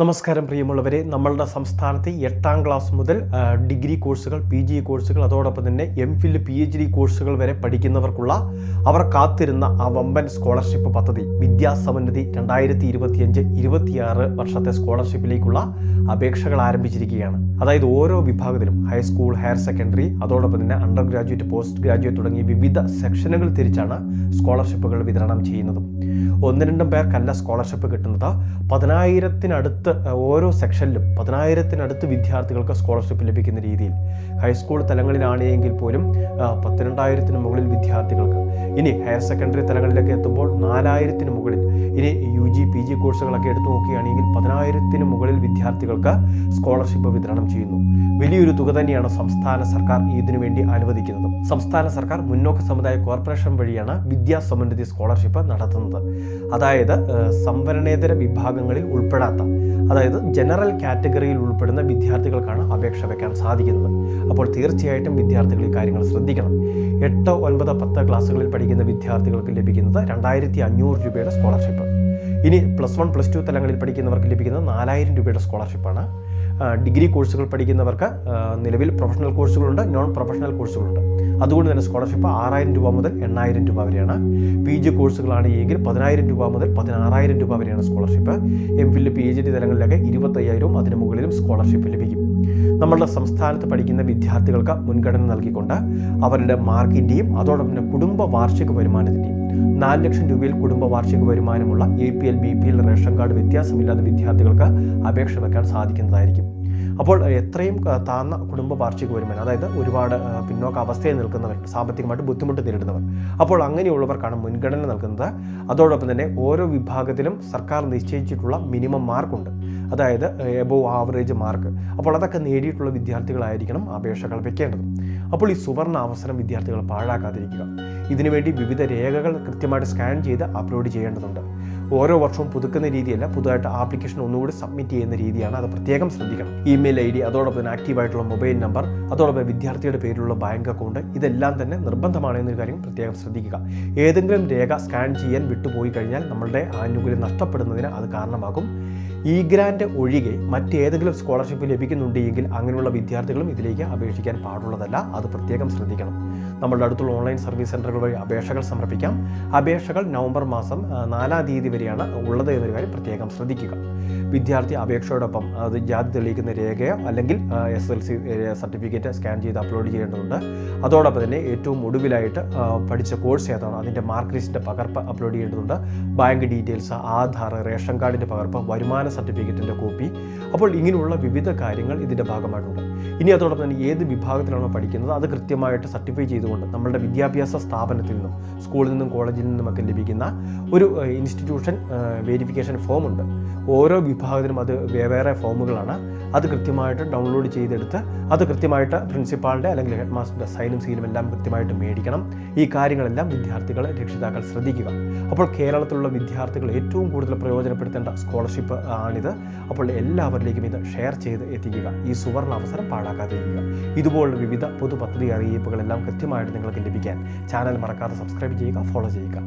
നമസ്കാരം പ്രിയമുള്ളവരെ. നമ്മളുടെ സംസ്ഥാനത്ത് എട്ടാം ക്ലാസ് മുതൽ ഡിഗ്രി കോഴ്സുകൾ പി ജി കോഴ്സുകൾ അതോടൊപ്പം തന്നെ M Phil P H D കോഴ്സുകൾ വരെ പഠിക്കുന്നവർക്കുള്ള അവർ കാത്തിരുന്ന ആ വമ്പൻ സ്കോളർഷിപ്പ് പദ്ധതി വിദ്യാസമന്നതി രണ്ടായിരത്തി ഇരുപത്തിയഞ്ച് ഇരുപത്തിയാറ് വർഷത്തെ സ്കോളർഷിപ്പിലേക്കുള്ള അപേക്ഷകൾ ആരംഭിച്ചിരിക്കുകയാണ്. അതായത് ഓരോ വിഭാഗത്തിലും ഹൈസ്കൂൾ ഹയർ സെക്കൻഡറി അതോടൊപ്പം തന്നെ അണ്ടർ ഗ്രാജുവേറ്റ് പോസ്റ്റ് ഗ്രാജുവേറ്റ് തുടങ്ങിയ വിവിധ സെക്ഷനുകൾ തിരിച്ചാണ് സ്കോളർഷിപ്പുകൾ വിതരണം ചെയ്യുന്നത്. ഒന്ന് രണ്ടും പേർക്കല്ല സ്കോളർഷിപ്പ് കിട്ടുന്നത്. പതിനായിരത്തിനടുത്ത് ഓരോ സെക്ഷനിലും പതിനായിരത്തിനടുത്ത് വിദ്യാർത്ഥികൾക്ക് സ്കോളർഷിപ്പ് ലഭിക്കുന്ന രീതിയിൽ ഹൈസ്കൂൾ തലങ്ങളിലാണെങ്കിൽ പോലും ആ, പത്തിരണ്ടായിരത്തിന് മുകളിൽ വിദ്യാർത്ഥികൾക്ക്. ഇനി ഹയർ സെക്കൻഡറി തലങ്ങളിലൊക്കെ എത്തുമ്പോൾ നാലായിരത്തിന് മുകളിൽ ഇനി യു ജി പി ജി കോഴ്സുകളൊക്കെ എടുത്തു നോക്കുകയാണെങ്കിൽ പതിനായിരത്തിന് മുകളിൽ വിദ്യാർത്ഥികൾക്ക് സ്കോളർഷിപ്പ് വിതരണം ചെയ്യുന്നു. വലിയൊരു തുക തന്നെയാണ് സംസ്ഥാന സർക്കാർ ഇതിനു വേണ്ടി അനുവദിക്കുന്നത്. സംസ്ഥാന സർക്കാർ മുന്നോക്ക സമുദായ കോർപ്പറേഷൻ വഴിയാണ് വിദ്യാ സമുന്നതി സ്കോളർഷിപ്പ് നടത്തുന്നത്. അതായത് സംവരണേതര വിഭാഗങ്ങളിൽ ഉൾപ്പെടാത്ത അതായത് ജനറൽ കാറ്റഗറിയിൽ ഉൾപ്പെടുന്ന വിദ്യാർത്ഥികൾക്കാണ് അപേക്ഷ വയ്ക്കാൻ സാധിക്കുന്നത്. അപ്പോൾ തീർച്ചയായിട്ടും വിദ്യാർത്ഥികൾ ഈ കാര്യങ്ങൾ ശ്രദ്ധിക്കണം. എട്ട് ഒൻപത് പത്ത് ക്ലാസ്സുകളിൽ പഠിക്കുന്ന വിദ്യാർത്ഥികൾക്ക് ലഭിക്കുന്നത് രണ്ടായിരത്തി അഞ്ഞൂറ് രൂപയുടെ സ്കോളർഷിപ്പ് ഇനി പ്ലസ് വൺ പ്ലസ് ടു തലങ്ങളിൽ പഠിക്കുന്നവർക്ക് ലഭിക്കുന്നത് നാലായിരം രൂപയുടെ സ്കോളർഷിപ്പാണ് ഡിഗ്രി കോഴ്സുകൾ പഠിക്കുന്നവർക്ക് നിലവിൽ പ്രൊഫഷണൽ കോഴ്സുകളുണ്ട് നോൺ പ്രൊഫഷണൽ കോഴ്സുകളുണ്ട്. അതുകൊണ്ട് തന്നെ സ്കോളർഷിപ്പ് ആറായിരം രൂപ മുതൽ എണ്ണായിരം രൂപ വരെയാണ്. പി ജി കോഴ്സുകളാണ് എങ്കിൽ പതിനായിരം രൂപ മുതൽ പതിനാറായിരം രൂപ വരെയാണ് scholarship. M Phil P H D തലങ്ങളിലൊക്കെ ഇരുപത്തയ്യായിരവും അതിന് മുകളിലും സ്കോളർഷിപ്പ് ലഭിക്കും. നമ്മളുടെ സംസ്ഥാനത്ത് പഠിക്കുന്ന വിദ്യാർത്ഥികൾക്ക് മുൻഗണന നൽകിക്കൊണ്ട് അവരുടെ മാർക്കിന്റെയും അതോടൊപ്പം തന്നെ കുടുംബ വാർഷിക വരുമാനത്തിന്റെയും നാല് ലക്ഷം രൂപയിൽ കുടുംബ വാർഷിക വരുമാനമുള്ള A P L B P L ration card വ്യത്യാസമില്ലാത്ത വിദ്യാർത്ഥികൾക്ക് അപേക്ഷ വെക്കാൻ സാധിക്കുന്നതായിരിക്കും. അപ്പോൾ എത്രയും താഴ്ന്ന കുടുംബ വാർഷിക വരുമാനം അതായത് ഒരുപാട് പിന്നോക്ക അവസ്ഥയിൽ നിൽക്കുന്നവർ സാമ്പത്തികമായിട്ട് ബുദ്ധിമുട്ട് നേരിടുന്നവർ അപ്പോൾ അങ്ങനെയുള്ളവർക്കാണ് മുൻഗണന നൽകുന്നത്. അതോടൊപ്പം തന്നെ ഓരോ വിഭാഗത്തിലും സർക്കാർ നിശ്ചയിച്ചിട്ടുള്ള മിനിമം മാർക്കുണ്ട്. അതായത് എബോവ് ആവറേജ് മാർക്ക്. അപ്പോൾ അതൊക്കെ നേടിയിട്ടുള്ള വിദ്യാർത്ഥികളായിരിക്കണം അപേക്ഷകൾ വയ്ക്കേണ്ടത് അപ്പോൾ ഈ സുവർണ അവസരം വിദ്യാർത്ഥികൾ പാഴാക്കാതിരിക്കുക. ഇതിനുവേണ്ടി വിവിധ രേഖകൾ കൃത്യമായിട്ട് സ്കാൻ ചെയ്ത് അപ്ലോഡ് ചെയ്യേണ്ടതുണ്ട്. ഓരോ വർഷവും പുതുക്കുന്ന രീതിയല്ല പുതുതായിട്ട് ആപ്ലിക്കേഷൻ ഒന്നുകൂടി സബ്മിറ്റ് ചെയ്യുന്ന രീതിയാണ്. അത് പ്രത്യേകം ശ്രദ്ധിക്കണം. ഇമെയിൽ ഐ ഡി അതോടൊപ്പം തന്നെ ആക്റ്റീവായിട്ടുള്ള മൊബൈൽ നമ്പർ അതോടൊപ്പം വിദ്യാർത്ഥിയുടെ പേരിലുള്ള ബാങ്ക് അക്കൗണ്ട് ഇതെല്ലാം തന്നെ നിർബന്ധമാണ് എന്നൊരു കാര്യം പ്രത്യേകം ശ്രദ്ധിക്കുക. ഏതെങ്കിലും രേഖ സ്കാൻ ചെയ്യാൻ വിട്ടുപോയി കഴിഞ്ഞാൽ നമ്മളുടെ ആനുകൂല്യം നഷ്ടപ്പെടുന്നതിന് അത് കാരണമാകും. ഈ ഗ്രാൻഡ് ഒഴികെ മറ്റേതെങ്കിലും സ്കോളർഷിപ്പ് ലഭിക്കുന്നുണ്ടെങ്കിൽ അങ്ങനെയുള്ള വിദ്യാർത്ഥികളും ഇതിലേക്ക് അപേക്ഷിക്കാൻ പാടുള്ളതല്ല. അത് പ്രത്യേകം ശ്രദ്ധിക്കണം. നമ്മളുടെ അടുത്തുള്ള ഓൺലൈൻ സർവീസ് സെന്ററുകൾ വഴി അപേക്ഷകൾ സമർപ്പിക്കാം. അപേക്ഷകൾ നവംബർ മാസം നാലാം തീയതി വരെയാണ് ഉള്ളത് എന്നൊരു കാര്യം പ്രത്യേകം ശ്രദ്ധിക്കുക. വിദ്യാർത്ഥി അപേക്ഷയോടൊപ്പം അത് ജാതി തെളിയിക്കുന്ന രേഖയോ അല്ലെങ്കിൽ S L C certificate scan ചെയ്ത് അപ്ലോഡ് ചെയ്യേണ്ടതുണ്ട്. അതോടൊപ്പം തന്നെ ഏറ്റവും ഒടുവിലായിട്ട് പഠിച്ച കോഴ്സ് ഏതാണോ അതിന്റെ മാർക്ക് ലിസ്റ്റിന്റെ പകർപ്പ് അപ്ലോഡ് ചെയ്യേണ്ടതുണ്ട്. ബാങ്ക് ഡീറ്റെയിൽസ് ആധാർ റേഷൻ കാർഡിന്റെ പകർപ്പ് വരുമാന സർട്ടിഫിക്കറ്റിന്റെ കോപ്പി അപ്പോൾ ഇങ്ങനെയുള്ള വിവിധ കാര്യങ്ങൾ ഇതിന്റെ ഭാഗമായിട്ടുണ്ട്. ഇനി അതോടൊപ്പം തന്നെ ഏത് വിഭാഗത്തിലാണോ പഠിക്കുന്നത് അത് കൃത്യമായിട്ട് സർട്ടിഫൈ ചെയ്തുകൊണ്ട് നമ്മളുടെ വിദ്യാഭ്യാസ സ്ഥാപനത്തിൽ നിന്നും സ്കൂളിൽ നിന്നും കോളേജിൽ നിന്നുമൊക്കെ ലഭിക്കുന്ന ഒരു ഇൻസ്റ്റിറ്റ്യൂഷൻ വെരിഫിക്കേഷൻ ഉണ്ട്. ഓരോ വിഭാഗത്തിനും അത് വേറെ ഫോമുകളാണ്. അത് കൃത്യമായിട്ട് ഡൗൺലോഡ് ചെയ്തെടുത്ത് അത് കൃത്യമായിട്ട് പ്രിൻസിപ്പാളിന്റെ അല്ലെങ്കിൽ ഹെഡ് മാസ്റ്ററുടെ സൈനും സീലും എല്ലാം കൃത്യമായിട്ട് മേടിക്കണം. ഈ കാര്യങ്ങളെല്ലാം വിദ്യാർത്ഥികൾ രക്ഷിതാക്കൾ ശ്രദ്ധിക്കുക. അപ്പോൾ കേരളത്തിലുള്ള വിദ്യാർത്ഥികൾ ഏറ്റവും കൂടുതൽ പ്രയോജനപ്പെടുത്തേണ്ട സ്കോളർഷിപ്പ് ആണിത്. അപ്പോൾ എല്ലാവരിലേക്കും ഇത് ഷെയർ ചെയ്ത് എത്തിക്കുക. ഈ സുവർണ അവസരം പാഴാക്കാതിരിക്കുക ഇതുപോലുള്ള വിവിധ പൊതു പദ്ധതി അറിയിപ്പുകളെല്ലാം കൃത്യമായിട്ട് നിങ്ങൾക്ക് ലഭിക്കാൻ ചാനൽ മറക്കാതെ സബ്സ്ക്രൈബ് ചെയ്യുക ഫോളോ ചെയ്യുക.